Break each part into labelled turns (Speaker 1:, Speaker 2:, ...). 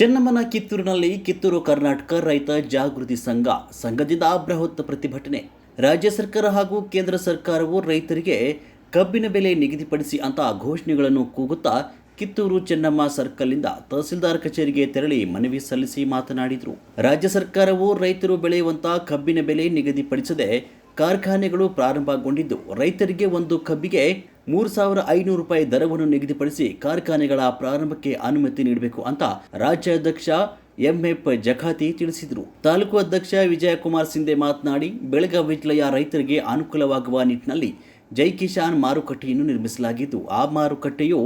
Speaker 1: ಚೆನ್ನಮ್ಮನ ಕಿತ್ತೂರಿನಲ್ಲಿ ಕಿತ್ತೂರು ಕರ್ನಾಟಕ ರೈತ ಜಾಗೃತಿ ಸಂಘ, ಸಂಘದಿಂದ ಬೃಹತ್ ಪ್ರತಿಭಟನೆ. ರಾಜ್ಯ ಸರ್ಕಾರ ಹಾಗೂ ಕೇಂದ್ರ ಸರ್ಕಾರವು ರೈತರಿಗೆ ಕಬ್ಬಿನ ಬೆಲೆ ನಿಗದಿಪಡಿಸಿ ಅಂತ ಘೋಷಣೆಗಳನ್ನು ಕೂಗುತ್ತಾ ಕಿತ್ತೂರು ಚೆನ್ನಮ್ಮ ಸರ್ಕಲ್ನಿಂದ ತಹಸೀಲ್ದಾರ್ ಕಚೇರಿಗೆ ತೆರಳಿ ಮನವಿ ಸಲ್ಲಿಸಿ ಮಾತನಾಡಿದರು. ರಾಜ್ಯ ಸರ್ಕಾರವು ರೈತರು ಬೆಳೆಯುವಂತ ಕಬ್ಬಿನ ಬೆಲೆ ನಿಗದಿಪಡಿಸದೆ ಕಾರ್ಖಾನೆಗಳು ಪ್ರಾರಂಭಗೊಂಡಿದ್ದು, ರೈತರಿಗೆ ಒಂದು ಕಬ್ಬಿಗೆ ಮೂರು ಸಾವಿರ ಐನೂರು ರೂಪಾಯಿ ದರವನ್ನು ನಿಗದಿಪಡಿಸಿ ಕಾರ್ಖಾನೆಗಳ ಪ್ರಾರಂಭಕ್ಕೆ ಅನುಮತಿ ನೀಡಬೇಕು ಅಂತ ರಾಜ್ಯಾಧ್ಯಕ್ಷ ಎಂಎಫ್ ಜಖಾತಿ ತಿಳಿಸಿದರು. ತಾಲೂಕು ಅಧ್ಯಕ್ಷ ವಿಜಯಕುಮಾರ್ ಸಿಂಧೆ ಮಾತನಾಡಿ, ಬೆಳಗಾವಿ ಜಿಲ್ಲೆಯ ರೈತರಿಗೆ ಅನುಕೂಲವಾಗುವ ನಿಟ್ಟಿನಲ್ಲಿ ಜೈ ಕಿಶಾನ್ ಮಾರುಕಟ್ಟೆಯನ್ನು ನಿರ್ಮಿಸಲಾಗಿದ್ದು, ಆ ಮಾರುಕಟ್ಟೆಯು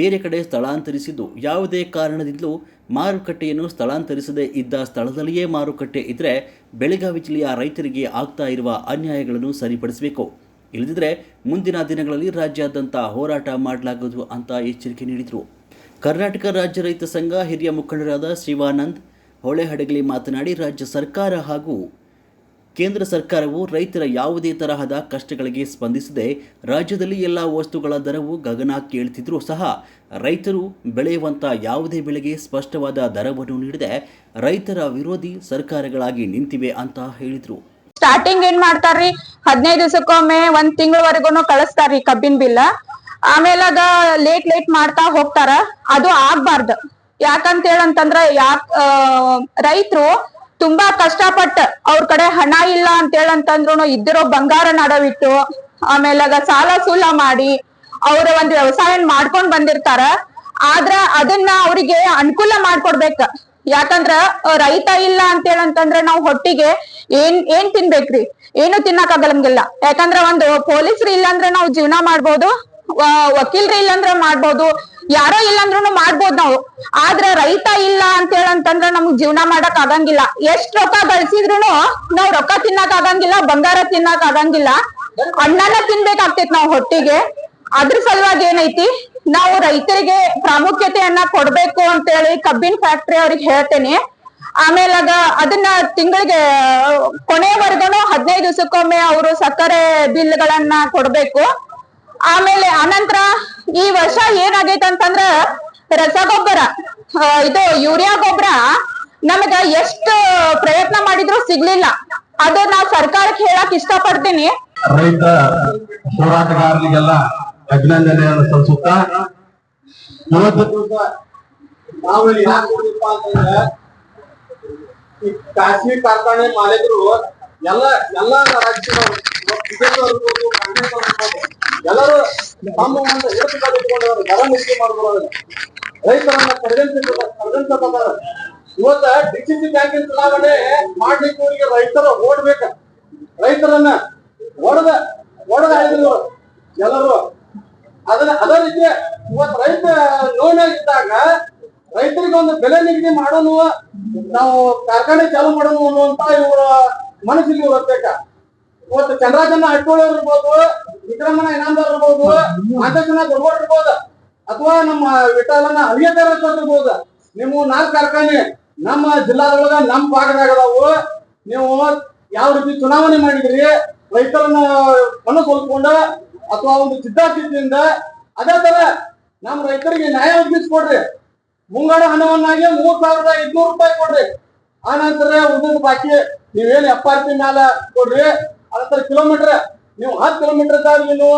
Speaker 1: ಬೇರೆ ಕಡೆ ಸ್ಥಳಾಂತರಿಸಿದ್ದು, ಯಾವುದೇ ಕಾರಣದಿಂದಲೂ ಮಾರುಕಟ್ಟೆಯನ್ನು ಸ್ಥಳಾಂತರಿಸದೇ ಇದ್ದ ಸ್ಥಳದಲ್ಲಿಯೇ ಮಾರುಕಟ್ಟೆ ಇದ್ದರೆ ಬೆಳಗಾವಿ ಜಿಲ್ಲೆಯ ರೈತರಿಗೆ ಆಗ್ತಾ ಇರುವ ಅನ್ಯಾಯಗಳನ್ನು ಸರಿಪಡಿಸಬೇಕು. ಇಲ್ಲದಿದ್ದರೆ ಮುಂದಿನ ದಿನಗಳಲ್ಲಿ ರಾಜ್ಯಾದ್ಯಂತ ಹೋರಾಟ ಮಾಡಲಾಗುವುದು ಅಂತ ಎಚ್ಚರಿಕೆ ನೀಡಿದರು. ಕರ್ನಾಟಕ ರಾಜ್ಯ ರೈತ ಸಂಘ ಹಿರಿಯ ಮುಖಂಡರಾದ ಶಿವಾನಂದ್ ಹೊಳೆಹಡಗಲಿ ಮಾತನಾಡಿ, ರಾಜ್ಯ ಸರ್ಕಾರ ಹಾಗೂ ಕೇಂದ್ರ ಸರ್ಕಾರವು ರೈತರ ಯಾವುದೇ ತರಹದ ಕಷ್ಟಗಳಿಗೆ ಸ್ಪಂದಿಸದೆ ರಾಜ್ಯದಲ್ಲಿ ಎಲ್ಲ ವಸ್ತುಗಳ ದರವು ಗಗನ ಕೇಳ್ತಿದ್ರೂ ಸಹ ರೈತರು ಬೆಳೆಯುವಂಥ ಯಾವುದೇ ಬೆಳೆಗೆ ಸ್ಪಷ್ಟವಾದ ದರವನ್ನು ನೀಡದೆ ರೈತರ ವಿರೋಧಿ ಸರ್ಕಾರಗಳಾಗಿ ನಿಂತಿವೆ ಅಂತ ಹೇಳಿದರು.
Speaker 2: ಸ್ಟಾರ್ಟಿಂಗ್ ಏನ್ ಮಾಡ್ತಾರ್ರಿ? ಹದಿನೈದು ದಿವಸಕ್ಕೊಮ್ಮೆ ಒಂದ್ ತಿಂಗಳವರೆಗೂ ಕಳಿಸ್ತಾರ್ರಿ ಕಬ್ಬಿನ ಬಿಲ್ ಆಮೇಲೆ ಅದ ಲೇಟ್ ಲೇಟ್ ಮಾಡ್ತಾ ಹೋಗ್ತಾರ. ಅದು ಆಗ್ಬಾರ್ದು. ಯಾಕಂತ ಹೇಳಂತಂದ್ರ ಯಾಕ್ ರೈತರು ತುಂಬಾ ಕಷ್ಟಪಟ್ಟ ಅವ್ರ ಕಡೆ ಹಣ ಇಲ್ಲ ಅಂತ ಹೇಳಂತಂದ್ರು ಇದ್ದಿರೋ ಬಂಗಾರ ನಡವಿಟ್ಟು, ಆಮೇಲೆ ಅದ ಸಾಲ ಸೂಲ ಮಾಡಿ ಅವ್ರ ಒಂದ್ ವ್ಯವಸಾಯ ಮಾಡ್ಕೊಂಡ್ ಬಂದಿರ್ತಾರ. ಆದ್ರ ಅದನ್ನ ಅವ್ರಿಗೆ ಅನುಕೂಲ ಮಾಡ್ಕೊಡ್ಬೇಕ. ಯಾಕಂದ್ರ ರೈತ ಇಲ್ಲ ಅಂತ ಹೇಳಂತಂದ್ರ ನಾವ್ ಹೊಟ್ಟಿಗೆ ಏನ್ ಏನ್ ತಿನ್ಬೇಕ್ರಿ? ಏನು ತಿನ್ನಕ್ ಆಗಂಗಿಲ್ಲ ಯಾಕಂದ್ರ ಒಂದು ಪೊಲೀಸ್ರು ಇಲ್ಲಾಂದ್ರ ನಾವ್ ಜೀವನ ಮಾಡ್ಬೋದು ವಕೀಲ್ರಿ ವಕೀಲ್ರು ಇಲ್ಲಂದ್ರ ಮಾಡ್ಬೋದು, ಯಾರೋ ಇಲ್ಲಾಂದ್ರೂ ಮಾಡ್ಬೋದು ನಾವು. ಆದ್ರ ರೈತ ಇಲ್ಲ ಅಂತ ಹೇಳಂತಂದ್ರ ನಮ್ಗ್ ಜೀವನ ಮಾಡಕ್ ಆಗಂಗಿಲ್ಲ. ಎಷ್ಟ್ ರೊಕ್ಕ ಗಳಿಸಿದ್ರು ನಾವ್ ರೊಕ್ಕ ತಿನ್ನಕ್ ಆಗಂಗಿಲ್ಲ, ಬಂಗಾರ ತಿನ್ನಕ್ ಆಗಂಗಿಲ್ಲ. ಅಣ್ಣನ ತಿನ್ಬೇಕಾಗ್ತೈತ್ ನಾವ್ ಹೊಟ್ಟಿಗೆ. ಅದ್ರ ಸಲುವಾಗಿ ಏನೈತಿ? ನಾವು ರೈತರಿಗೆ ಪ್ರಾಮುಖ್ಯತೆಯನ್ನ ಕೊಡ್ಬೇಕು ಅಂತ ಹೇಳಿ ಕಬ್ಬಿನ ಫ್ಯಾಕ್ಟ್ರಿ ಅವ್ರಿಗೆ ಹೇಳ್ತೇನೆ. ಆಮೇಲೆ ಅದ ಅದನ್ನ ತಿಂಗಳಿಗೆ ಕೊನೆವರೆಗೂ ಹದಿನೈದು ದಿವಸಕ್ಕೊಮ್ಮೆ ಅವರು ಸಕ್ಕರೆ ಬಿಲ್ಗಳನ್ನ ಕೊಡ್ಬೇಕು. ಆಮೇಲೆ ಅನಂತರ ಈ ವರ್ಷ ಏನಾಗೈತೆ ಅಂತಂದ್ರ ರಸಗೊಬ್ಬರ ಇದು ಯೂರಿಯಾ ಗೊಬ್ಬರ ನಮಗ ಎಷ್ಟು ಪ್ರಯತ್ನ ಮಾಡಿದ್ರು ಸಿಗ್ಲಿಲ್ಲ. ಅದು ನಾವು ಸರ್ಕಾರಕ್ಕೆ ಹೇಳಕ್ ಇಷ್ಟಪಡ್ತೀನಿ.
Speaker 3: ರೈತ ಹೋರಾಟಗಾರರಿಗೆಲ್ಲ ಅಭಿನಂದನೆಯನ್ನು ಸಲ್ಲಿಸುತ್ತಾ
Speaker 4: ನಾವು ಹೋಗಿಪ್ಪ ಅಂತಂದ್ರೆ ಈ ಖಾಸಗಿ ಕಾರ್ಖಾನೆ ಮಾಲೀಕರು ಎಲ್ಲ ಎಲ್ಲ ರಾಜ್ಯದವರು ಬಿಜೆಪಿ ಇರ್ಬೋದು ಕಾಂಗ್ರೆಸ್ ಇರ್ಬೋದು ಎಲ್ಲರೂ ತಮ್ಮ ಒಂದು ಏಕತೆ ಇಟ್ಕೊಂಡವರು ದರ ನಿಗದಿ ಮಾಡ್ಕೊಳ್ಳೋದಿಲ್ಲ ರೈತರನ್ನ ಕಡೆಗಣಿಸ ಕಡೆಗಣಿಸದಾರ ಇವತ್ತ ಡಿಸಿಸಿ ಬ್ಯಾಂಕಿನ ಚುನಾವಣೆ ಮಾಡ್ಲಿಕ್ಕೆ ಅವರಿಗೆ ರೈತರು ಓಡ್ಬೇಕ. ರೈತರನ್ನ ಒಡೆದ ಒಡೆದ ಎಲ್ಲರೂ ಅದನ್ನ ಅದೇ ರೀತಿ ಇವತ್ತು ರೈತ ನೋವಿನಾಗಿದ್ದಾಗ ರೈತರಿಗೆ ಒಂದು ಬೆಲೆ ನಿಗದಿ ಮಾಡೋನು, ನಾವು ಕಾರ್ಖಾನೆ ಚಾಲು ಮಾಡೋನು ಅನ್ನುವಂತ ಇವರ ಮನಸ್ಸಿಗೆ ಬರ್ಬೇಕ ಇವತ್ತು ಚಂದ್ರಾಜನ ಅಟ್ಟೋಳಿ ಇರ್ಬೋದು ವಿಕ್ರಮನ ಇನಾಮದಾರ್ ಇರ್ಬೋದು ಮಾಂತೇಶನ ದೊಡ್ಡ ಇರ್ಬೋದು, ಅಥವಾ ನಮ್ಮ ವಿಠಲನ ಹರಿಯದಾರ ಇರ್ಬೋದು. ನೀವು ನಾಲ್ಕು ಕಾರ್ಖಾನೆ ನಮ್ಮ ಜಿಲ್ಲಾದೊಳಗ ನಮ್ಮ ಭಾಗದಾಗ ಅದಾವು ನೀವು ಯಾವ ರೀತಿ ಚುನಾವಣೆ ಮಾಡಿದ್ರಿ, ರೈತರನ್ನ ಮನಸ್ಸೊಲ್ಕೊಂಡ ಅಥವಾ ಒಂದು ಸಿದ್ಧಾಂತದಿಂದ ಅದೇ ತರ ನಮ್ಮ ರೈತರಿಗೆ ನ್ಯಾಯ ಒದಗಿಸ್ಕೊಡ್ರಿ. ಮುಂಗಡ ಹಣವನ್ನಾಗಿ ಮೂರ್ ಸಾವಿರದ ಐದ್ನೂರು ರೂಪಾಯಿ ಕೊಡ್ರಿ. ಆ ನಂತರ ಉಳಿದ ಬಾಕಿ ನೀವೇನ್ ಎಫ್ ಪಿ ಮ್ಯಾಲ ಕೊಡ್ರಿ. ಅದರ ಕಿಲೋಮೀಟರ್ ನೀವು ಹತ್ತು ಕಿಲೋಮೀಟರ್ ನೀವು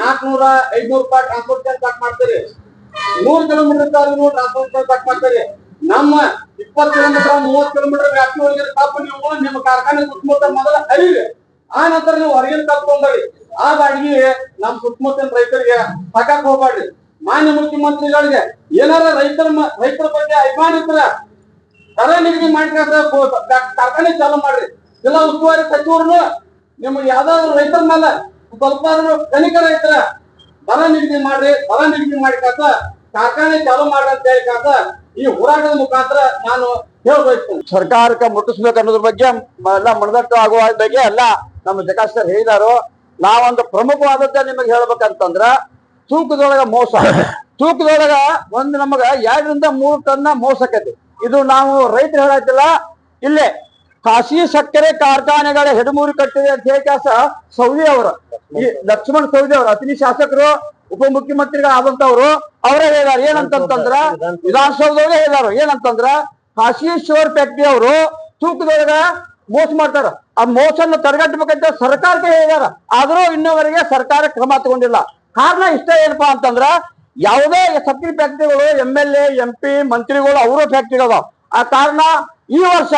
Speaker 4: ನಾಲ್ಕನೂರ ಐದ್ನೂರು ರೂಪಾಯಿ ಟ್ರಾನ್ಸ್ಪೋರ್ಟ್ ಚಾರ್ಜ್ ಕಟ್ ಮಾಡ್ತೀರಿ. ನೂರು ಕಿಲೋಮೀಟರ್ ನೀವು ಚಾರ್ಜ್ ಕಟ್ ಮಾಡ್ತೀರಿ. ನಮ್ಮ ಇಪ್ಪತ್ತು ಕಿಲೋಮೀಟರ್ ಮೂವತ್ತು ಕಿಲೋಮೀಟರ್ ವ್ಯಾಪ್ತಿ ಒಳಗೆ ಕಬ್ಬು ನೀವು ನಿಮ್ಮ ಕಾರ್ಖಾನೆ ಸುತ್ತಮುತ್ತ ಮೊದಲ ಅರಿವಿ ಆ ನಂತರ ನೀವು ಹೊರಗಿನ ಕಬ್ಬು ತಗೊಂಡ್ರಿ ಬಾಡಿಗೆ ನಮ್ಮ ಸುತ್ತಮುತ್ತಲಿನ ರೈತರಿಗೆ ಸಾಕಾಕ್ ಹೋಗ್ಬಾರ್ದು ಮಾನ್ಯ ಮುಖ್ಯಮಂತ್ರಿಗಳಿಗೆ ಏನಾರ ರೈತರ ರೈತರ ಬಗ್ಗೆ ಅಭಿಮಾನ ಇದ್ರ ಕರ ನಿಗದಿ ಮಾಡ್ಕೊಂಡ್ರೆ ಕಾರ್ಖಾನೆ ಚಾಲು ಮಾಡ್ರಿ. ಜಿಲ್ಲಾ ಉಸ್ತುವಾರಿ ಸಚಿವರನ್ನು ನಿಮ್ಗೆ ಯಾವ್ದಾದ್ರು ರೈತರ ಮೇಲೆ ಸ್ವಲ್ಪ ಕನಿಕರ ಬರ ದರ ನಿಗದಿ ಮಾಡ್ರಿ ದರ ನಿಗದಿ ಮಾಡಿಕಾತ ಕಾರ್ಖಾನೆ ಚಾಲೂ ಮಾಡ್ರಿ ಅಂತ ಹೇಳಿಕಾತ ಈ ಹೋರಾಟದ ಮುಖಾಂತರ ನಾನು ಹೇಳ್ಬೇಕು
Speaker 5: ಸರ್ಕಾರಕ್ಕೆ ಮುಟ್ಟಿಸ್ಬೇಕು ಅನ್ನೋದ್ರ ಬಗ್ಗೆ ಎಲ್ಲ ಮನದಟ್ಟು ಆಗುವ ಬಗ್ಗೆ ಎಲ್ಲ ನಮ್ಮ ಸರ್ ಹೇಳಿದಾರು. ನಾವೊಂದು ಪ್ರಮುಖವಾದದ್ದ ನಿಮಗೆ ಹೇಳ್ಬೇಕಂತಂದ್ರ ತೂಕದೊಳಗ ಮೋಸ. ತೂಕದೊಳಗ ಒಂದು ನಮಗ ಎರಡರಿಂದ ಮೂರು ಟನ್ನ ಮೋಸ ಆಕೈತಿ ಇದು ನಾವು ರೈತರು ಹೇಳತ್ತಿಲ್ಲ, ಇಲ್ಲೇ ಖಾಸಗಿ ಸಕ್ಕರೆ ಕಾರ್ಖಾನೆಗಳ ಹೆಡಮೂರು ಕಟ್ಟಿದೆ ಅಂತ ಹೇಳಿ ಕಾಸ ಸೌದಿ ಅವರು. ಈ ಲಕ್ಷ್ಮಣ್ ಸೌದಿ ಅವರು ಅತಿನಿ ಶಾಸಕರು ಉಪಮುಖ್ಯಮಂತ್ರಿಗಳಾದಂತವ್ರು ಅವರೇ ಹೇಳಿದಾರೆ ಏನಂತಂದ್ರ ವಿಧಾನಸೌಧದೊಳಗೆ ಹೇಳಿದಾರು ಏನಂತಂದ್ರ ಶೋರ್ ಫ್ಯಾಕ್ಟ್ರಿ ಅವರು ತೂಕದೊಳಗ ಮೋಸ ಮಾಡ್ತಾರ. ಆ ಮೋಸನ್ನ ತಡೆಗಟ್ಟಬೇಕಂತ ಸರ್ಕಾರಕ್ಕೆ ಹೇಳಿದಾರ ಆದ್ರೂ ಇನ್ನೂವರೆಗೆ ಸರ್ಕಾರ ಕ್ರಮ ತಗೊಂಡಿಲ್ಲ. ಕಾರಣ ಇಷ್ಟ ಏನಪ್ಪಾ ಅಂತಂದ್ರ ಯಾವುದೇ ಸಕ್ರಿ ಫ್ಯಾಕ್ಟ್ರಿಗಳು M L A, M P, ಮಂತ್ರಿಗಳು, ಅವರು ಫ್ಯಾಕ್ಟ್ರಿಗಳು ಆ ಕಾರಣ ಈ ವರ್ಷ